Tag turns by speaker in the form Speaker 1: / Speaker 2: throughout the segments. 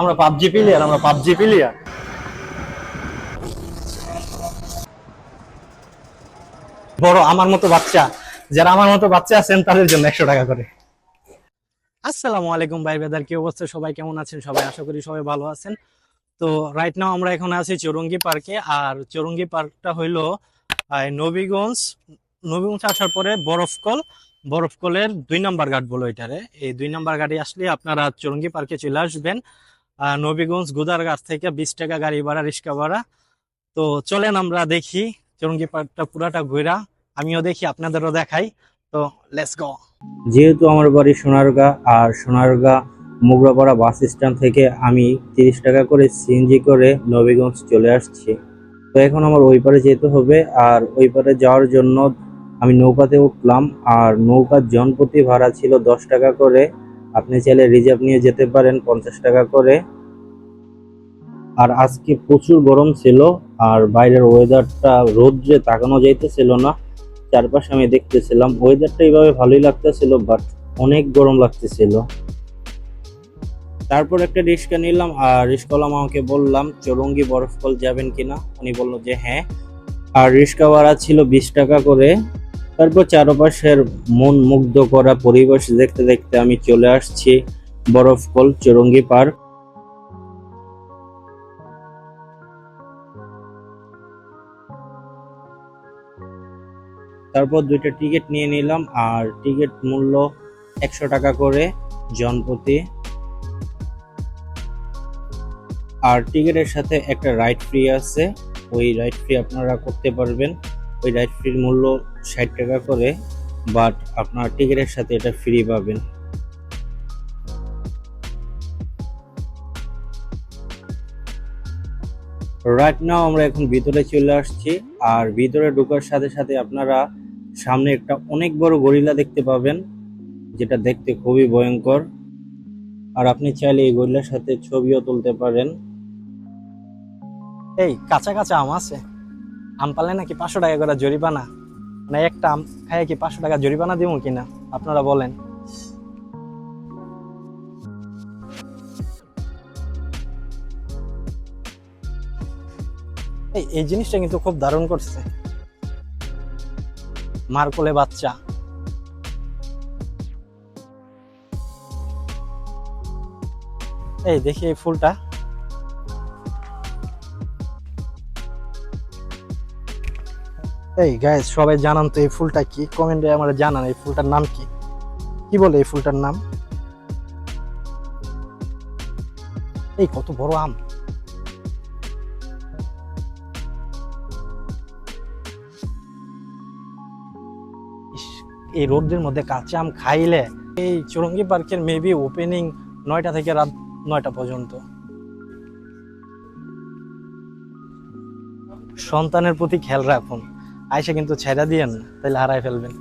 Speaker 1: আমরা PUBG player আমরা PUBG player বড় আমার মতো বাচ্চা, যারা আমার মতো বাচ্চা আছেন, তাদের জন্য একশো টাকা করে। আসসালামু আলাইকুম ভাই বেদার কি অবস্থা? সবাই কেমন আছেন? সবাই আশা করি সবাই ভালো আছেন। তো রাইট নাও আমরা এখন আছি চৌরঙ্গি পার্কে আর চৌরঙ্গি পার্কটা হইল নবীগঞ্জ নবীগঞ্জ আসার পরে বরফকল। বরফকলের দুই নাম্বার ঘাট বলো এটারে। এই দুই নাম্বার ঘাটে আসলে আপনারা চৌরঙ্গি পার্কে চলে আসবেন। নবীগঞ্জ গুদারগাছ থেকে বিশ টাকা গাড়ি ভাড়া, রিক্সা ভাড়া। তো চলেন আমরা দেখি চৌরঙ্গি পার্কটা পুরাটা ঘুরা। আমিও দেখি, আপনাদেরও দেখাই। তো লেটস গো
Speaker 2: যেহেতু আমার বাড়ি সোনারগাঁ, আর সোনারগাঁ মোগরাপাড়া বাস স্ট্যান্ড থেকে আমি তিরিশ টাকা করে সিএনজি করে নবীগঞ্জ চলে আসছি। তো এখন আমার ওই পারে যেতে হবে, আর ওই পারে যাওয়ার জন্য আমি নৌকাতে উঠলাম। আর নৌকার জনপ্রতি ভাড়া ছিল দশ টাকা করে। আপনি চাইলে রিজার্ভ নিয়ে যেতে পারেন পঞ্চাশ টাকা করে। আর আজকে প্রচুর গরম ছিল, আর বাইরের ওয়েদারটা রোদ্রে তাকানো যাইতেছিল না। চারপাশে আমি দেখতেছিলাম ওয়েদারটা এইভাবে ভালোই লাগতেছিল বাট অনেক গরম লাগতেছিল। তারপর একটা রিক্সা নিলাম, আর রিক্সাওয়ালা আমাকে বললাম, চৌরঙ্গি বরফকল যাবেন কিনা? উনি বলল যে হ্যাঁ। আর রিক্সা ভাড়া ছিল বিশ টাকা করে। তারপর চারপাশের মন মুগ্ধ করা পরিবেশ দেখতে দেখতে আমি চলে আসছি বরফকল চৌরঙ্গি পার্ক। তারপর দুইটা টিকিট নিয়ে নিলাম আর টিকিট মূল্য একশো টাকা করে জনপ্রতি। আর টিকিটের সাথে একটা রাইড ফ্রি আছে। ওই রাইড ফ্রি আপনারা করতে পারবেন। ওই রাইড ফ্রির মূল্য ষাট টাকা করে বাট আপনার টিকিটের সাথে এটা ফ্রি পাবেন। রাইট নাও আমরা এখন ভিতরে চলে আসছি, আর ভিতরে ঢোকার সাথে সাথে আপনারা সামনে একটা অনেক বড় গরিলা দেখতে পাবেন, যেটা দেখতে খুবই ভয়ঙ্কর। আর আপনি চাইলে এই গরিলার সাথে ছবিও তুলতে পারেন।
Speaker 1: এই, কাঁচা কাঁচা আম আছে। আম পালে নাকি পাঁচশো টাকা করে জরিমানা? না একটা আম খায় কি পাঁচশো টাকা জরিমানা দিব কিনা? আপনারা বলেন। এই এই জিনিসটা কিন্তু খুব দারুণ করছে। মার কোলে বাচ্চা। এই দেখি এই ফুলটা। এই গাইস সবাই জানান তো এই ফুলটা কি? কমেন্টে আমার জানান এই ফুলটার নাম কি? কি বলে এই ফুলটার নাম? এই কত বড় আম। এই রোদের মধ্যে কাঁচা আম খাইলে এই চুরঙ্গি পার্কের মেবি ওপেনিং নয়টা থেকে রাত নয়টা পর্যন্ত। সন্তানের প্রতি খেয়াল রাখুন। আয়সা কিন্তু ছেড়া দিয়েন তাহলে হারায় ফেলবেন।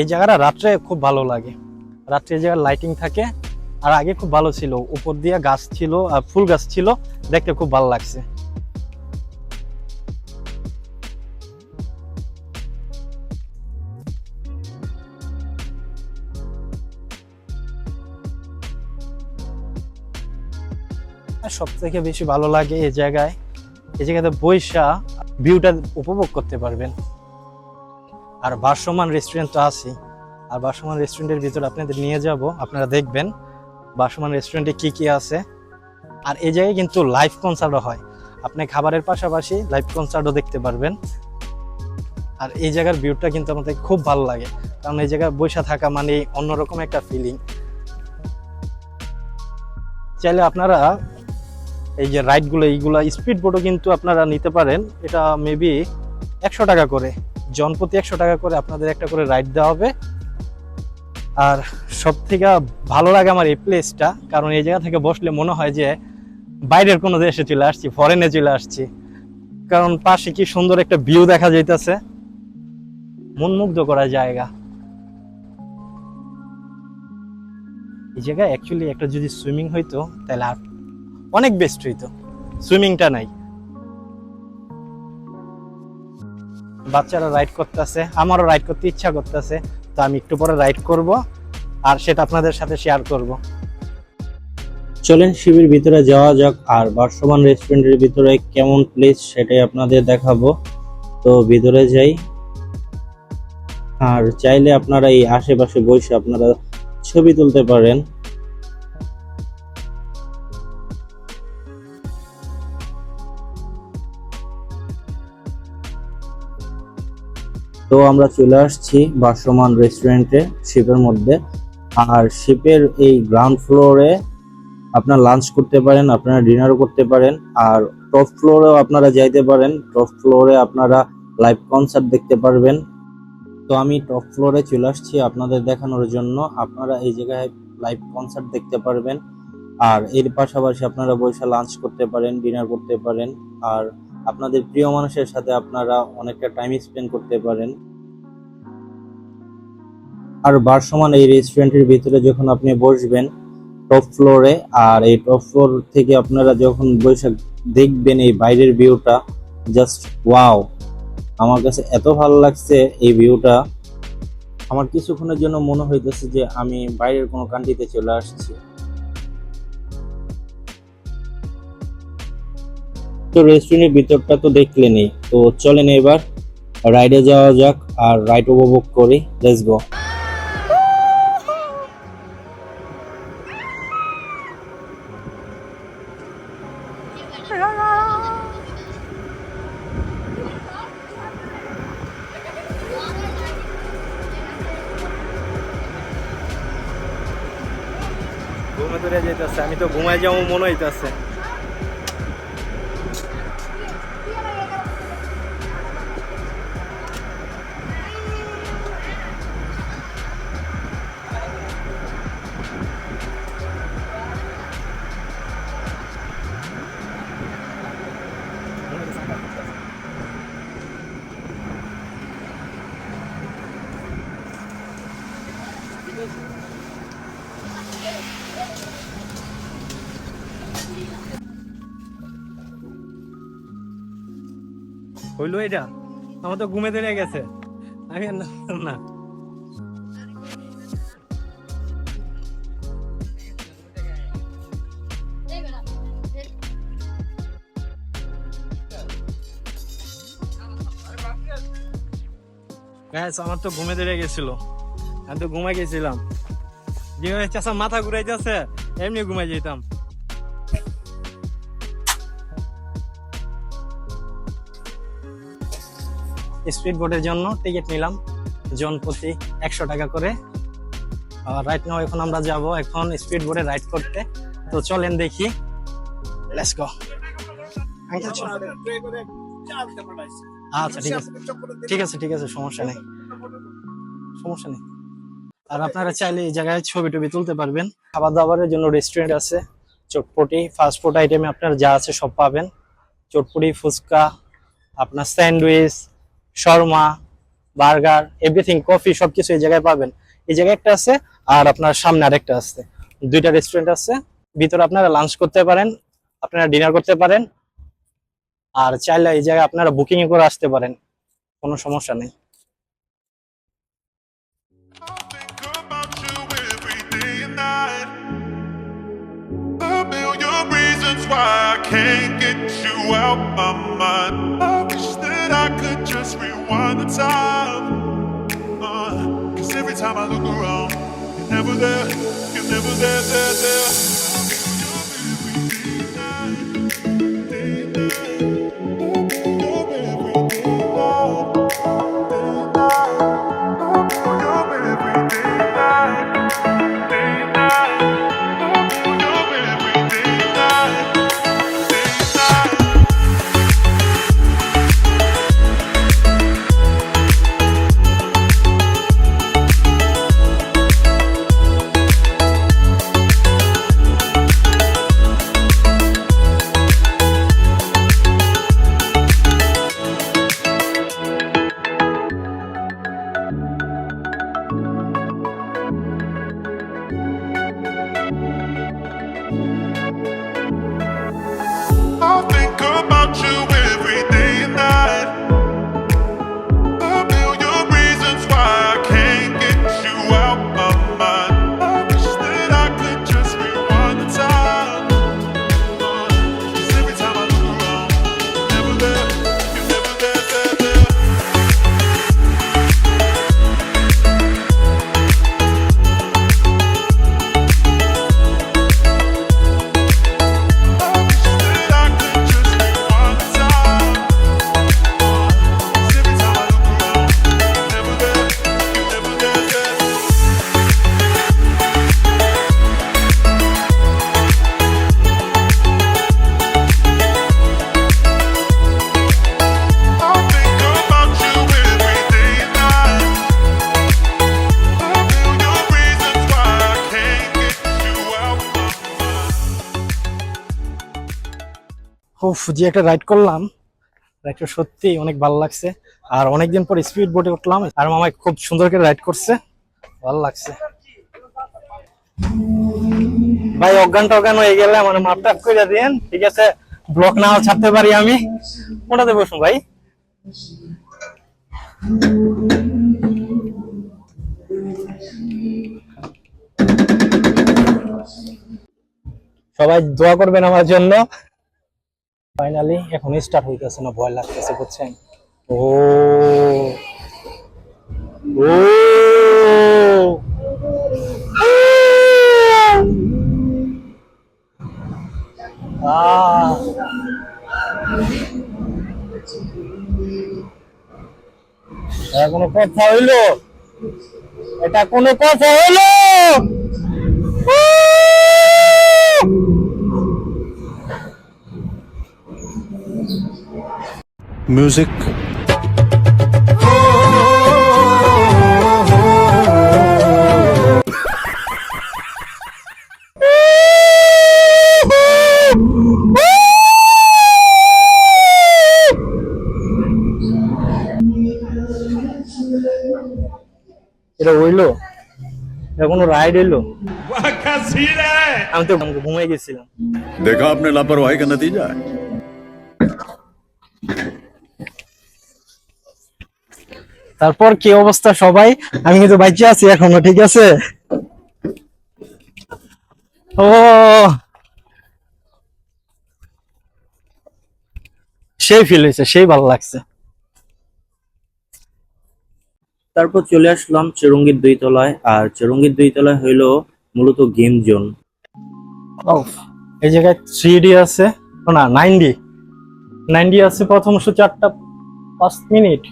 Speaker 1: এই জায়গাটা রাত্রে খুব ভালো লাগে। রাত্রে এই জায়গায় লাইটিং থাকে, আর আগে খুব ভালো ছিল। উপর দিয়ে গাছ ছিল, আর ফুল গাছ ছিল, দেখতে খুব ভালো লাগছে। সব থেকে বেশি ভালো লাগে এই জায়গায়? এই জায়গাতে বৈশা ভিউটা উপভোগ করতে পারবেন। আর বাসমান রেস্টুরেন্ট তো আছে আর বাসমান রেস্টুরেন্টের ভিতরে আপনাদের নিয়ে যাব, আপনারা দেখবেন বাসমান রেস্টুরেন্টে কি কি আছে। আর এই জায়গায় কিন্তু লাইভ কনসার্টও হয়। আপনি খাবারের পাশাপাশি লাইভ কনসার্টও দেখতে পারবেন। আর এই জায়গার ভিউটা কিন্তু আমাদের খুব ভালো লাগে। কারণ এই জায়গায় বৈশা থাকা মানে অন্যরকম একটা ফিলিং চাইলে আপনারা এই যে রাইডগুলো এইগুলো স্পিড বোটও কিন্তু আপনারা নিতে পারেন। এটা মেবি একশো টাকা করে। জনপ্রতি একশো টাকা করে আপনাদের একটা করে রাইড দেওয়া হবে। আর সব থেকে ভালো লাগে আমার এই প্লেসটা কারণ এই জায়গা থেকে বসলে মনে হয় যে বাইরের কোনো দেশে চলে আসছি ফরেনে চলে আসছি। কারণ পাশে কি সুন্দর একটা ভিউ দেখা যাইতেছে। মনমুগ্ধ করা জায়গা। এই জায়গায় অ্যাকচুয়ালি একটা যদি সুইমিং হইতো, তাহলে আর অনেক বেস্ট হইতো। সুইমিংটা নাই। বাচ্চারা রাইড করতেছে, আমারও রাইড করতে ইচ্ছা করতেছে, তো আমি একটু পরে রাইড করব আর সেটা আপনাদের সাথে শেয়ার করব।
Speaker 2: চলেন শিবির ভিতরে যাওয়া যাক আর বর্ষমান রেস্টুরেন্টের ভিতরে কেমন প্লেস সেটাই আপনাদের দেখাবো। তো ভিতরে যাই। আর চাইলে আপনারা এই আশেপাশে বসে আপনারা ছবি তুলতে পারেন। তো আমরা চলে আসছি ভাসমান রেস্টুরেন্টে শিপের মধ্যে। আর শিপের এই গ্রাউন্ড ফ্লোরে আপনারা লাঞ্চ করতে পারেন, আপনারা ডিনারও করতে পারেন। আর টপ ফ্লোরেও আপনারা যাইতে পারেন। টপ ফ্লোরে আপনারা লাইভ কনসার্ট দেখতে পারবেন। তো আমি টপ ফ্লোরে চলে আসছি আপনাদের দেখানোর জন্য। আপনারা এই জায়গায় লাইভ কনসার্ট দেখতে পারবেন। আর এর পাশাপাশি আপনারা বসে লাঞ্চ করতে পারেন ডিনার করতে পারেন। আর আপনাদের প্রিয় মানুষের সাথে আপনারা অনেকটা টাইম স্পেন্ড করতে পারেন। আর বারসমান এই রেস্টুরেন্টের ভিতরে যখন আপনি বসবেন টপ ফ্লোরে আর এই টপ ফ্লোর থেকে আপনারা যখন বসে দেখবেন এই বাইরের ভিউটা জাস্ট ওয়াও আমার কাছে এত ভালো লাগছে এই ভিউটা আমার কিছুক্ষণের জন্য মনে হইতেছে যে আমি বাইরের কোনো কান্ট্রিতে চলে আসছি। তো রেস্টুরেন্টের ভিতরটা তো দেখলেনই। তো চলেন এবার রাইডে যাওয়া যাক আর রাইড উপভোগ করি। লেটস গো
Speaker 1: ধরে যেতেছে আমি তো ঘুমাই যাব মনে হইতেছে। হইল এটা? আমার তো ঘুমে ধরে গেছে। আমি না- আমার তো ঘুমে ধরে গেছিল। আমি তো ঘুমাই গেছিলাম। যেভাবে চাষা মাথা ঘুরাইতেছে এমনি ঘুমাই যেতাম স্পিড বোটের জন্য টিকিট নিলাম জন প্রতি একশো টাকা করে। রাইট নাও এখন আমরা যাব এখন স্পিড বোটে রাইড করতে। তো চলেন দেখি। লেটস গো আচ্ছা ঠিক আছে। ঠিক আছে ঠিক আছে সমস্যা নেই। সমস্যা নেই। আর আপনারা চাইলে এই জায়গায় ছবি টবি তুলতে পারবেন। খাবার দাবারের জন্য রেস্টুরেন্ট আছে, চটপটি ফাস্ট ফুড আইটেমে আপনার যা আছে সব পাবেন। চটপটি, ফুচকা, আপনার sandwich, shawarma, burger everything coffee সবকিছু এই জায়গায় পাবেন। এই জায়গায় একটা আছে আর আপনার সামনে আরেকটা আছে। দুইটা রেস্টুরেন্ট আছে। ভিতরে আপনারা লাঞ্চ করতে পারেন, আপনারা ডিনার করতে পারেন। আর চাইলে এই জায়গায় আপনারা বুকিং করে আসতে পারেন। কোনো সমস্যা নেই।
Speaker 3: Why I can't get you out my mind. I wish that I could just rewind the time. Uh, Cause every time I look around, you're never there, you're never there, there, there.
Speaker 1: খুব যে একটা ride করলাম রাইডটা সত্যি অনেক ভালো লাগছে। আর অনেকদিন পর স্পিড বোটে উঠলাম, আর মামাই খুব সুন্দর করে রাইড করছে। ভালো লাগছে। ভাই, অজ্ঞান টজ্ঞান হয়ে গেলে আমার মাপটা করে দিন। ঠিক আছে ব্লক নাও, ছাড়তে পারি আমি। ওটাতে বসুন ভাই? সবাই দোয়া করবেন আমার জন্য। ফাইনালি এখন স্টার্ট হইতেছে না ভয় লাগতেছে বুঝছেন? ও। ও। কোনো কথা হইল? এটা কোনো কথা হইল?
Speaker 4: music.
Speaker 1: এটা হইল এটা কোনো রাইড এলো? আমি তো ঘুমাই গেছিলাম।
Speaker 4: দেখা আপনার লাপরওয়াহি কা নতিজা
Speaker 1: তারপর কি অবস্থা সবাই? আমি কিন্তু বাইচে আছি এখনও ঠিক আছে? ও! সেই ফিল হয়েছে সেই ভালো লাগছে।
Speaker 2: তারপর চলে আসলাম চেরঙ্গির দুই তলায় আর চেরঙ্গির দুই তলায় হইল মূলত গেম জোন
Speaker 1: এই জায়গায় থ্রি ডি আছে। না নাইন ডি নাইন ডি আছে প্রথম চারটা পাঁচ মিনিট।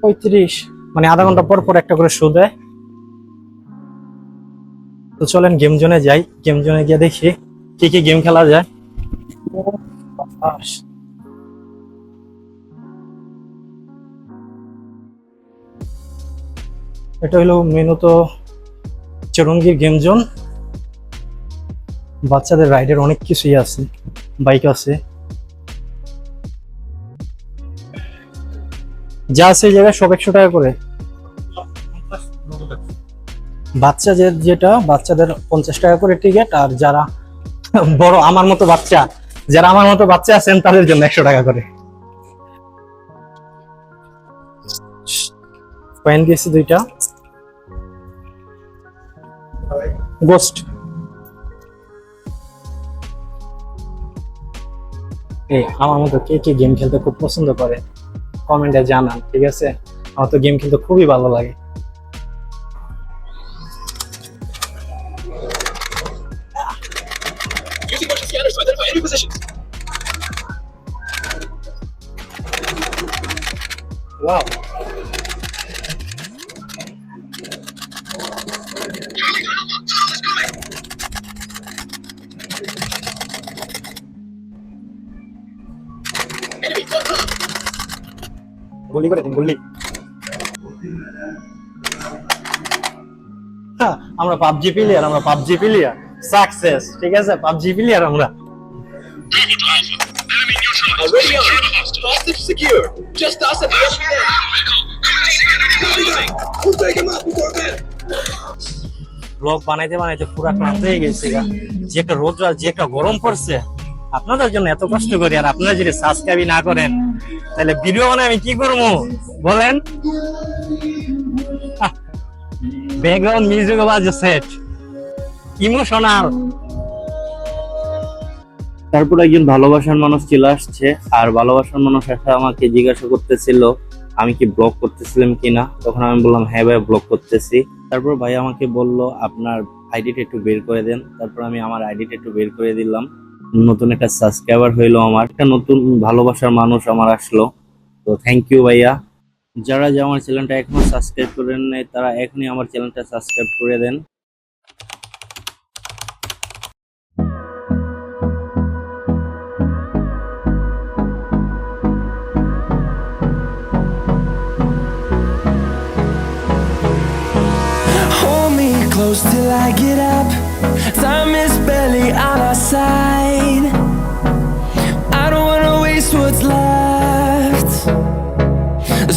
Speaker 1: পঁয়ত্রিশ। মানে আধা ঘণ্টা পর পর একটা করে শো দেয়। তো চলেন গেম জোনে যাই। গেম জোনে গিয়ে দেখি কি কি গেম খেলা যায়। এটা হলো মেনত চরঙ্গীর গেম জোন বাচ্চাদের রাইডের অনেক কিছুই আছে। বাইক আছে। যা আছে জায়গায় সব একশো টাকা করে। বাচ্চাদের যেটা, বাচ্চাদের পঞ্চাশ টাকা করে টিকিট আর যারা বড় আমার মতো বাচ্চা, যারা আমার মতো বাচ্চা আছেন, তাদের জন্য একশো টাকা করে। কয়েন দিয়েছি দুইটা। গোস্ট এই, আমার মতো কে কে গেম খেলতে খুব পছন্দ করে। কমেন্টে জানান ঠিক আছে? আমার তো গেম খেলতে খুবই ভালো লাগে। আমরা পাবজি প্লেয়ার আমরা পাবজি প্লেয়ার সাকসেস ঠিক আছে? পাবজি প্লেয়ার আমরা. ব্লগ বানাইতে বানাইতে পুরা ক্লান্ত হয়ে গেছে যে একটা রোদ যে একটা গরম পড়ছে, আপনাদের জন্য এত কষ্ট করি আর আপনারা যদি সাবস্ক্রাইব না করেন, তাহলে ভিডিও মানে আমি কি করব? বলেন। ব্যাকগ্রাউন্ড মিউজিক বাজে সেট ইমোশনাল
Speaker 2: তারপর একজন ভালোবাসার মানুষ চলে আসছে, আর ভালোবাসার মানুষ এসে আমাকে জিজ্ঞাসা করতেছিল, আমি কি ব্লগ করতেছিলাম কিনা? তখন আমি বললাম হ্যাঁ ভাই ব্লগ করতেছি। তারপর ভাই আমাকে বলল, আপনার আইডিটা একটু বের করে দেন। তারপর আমি আমার আইডিটা একটু বের করে দিলাম। নতুন একটা সাবস্ক্রাইবার হইল আমার। একটা নতুন ভালোবাসার মানুষ আমার আসলো। তো থ্যাংক ইউ ভাইয়া। যারা যে আমার চ্যানেলটা এখনও সাবস্ক্রাইব করেন নাই, তারা এখনই আমার চ্যানেলটা সাবস্ক্রাইব করে দেন
Speaker 5: close till I get up. Time is barely on our side.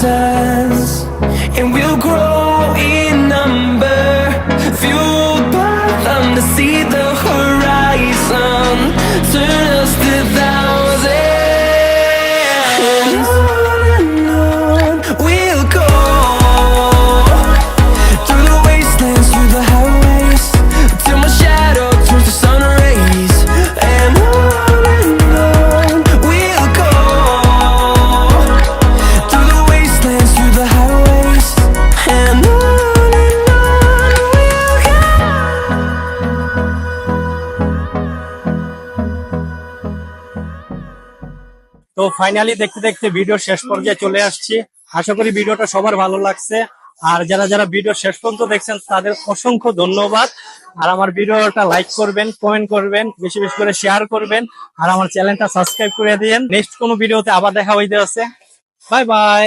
Speaker 5: desire
Speaker 1: তো ফাইনালি দেখতে দেখতে ভিডিও শেষ পর্যায়ে চলে আসছি। আশা করি ভিডিওটা সবার ভালো লাগছে। আর যারা যারা ভিডিও শেষ পর্যন্ত দেখছেন, তাদের অসংখ্য ধন্যবাদ। আর আমার ভিডিওটা লাইক করবেন কমেন্ট করবেন, বেশি বেশি করে শেয়ার করবেন। আর আমার চ্যানেলটা সাবস্ক্রাইব করে দিন নেক্সট কোনো ভিডিওতে আবার দেখা হইতে আছে। Bye bye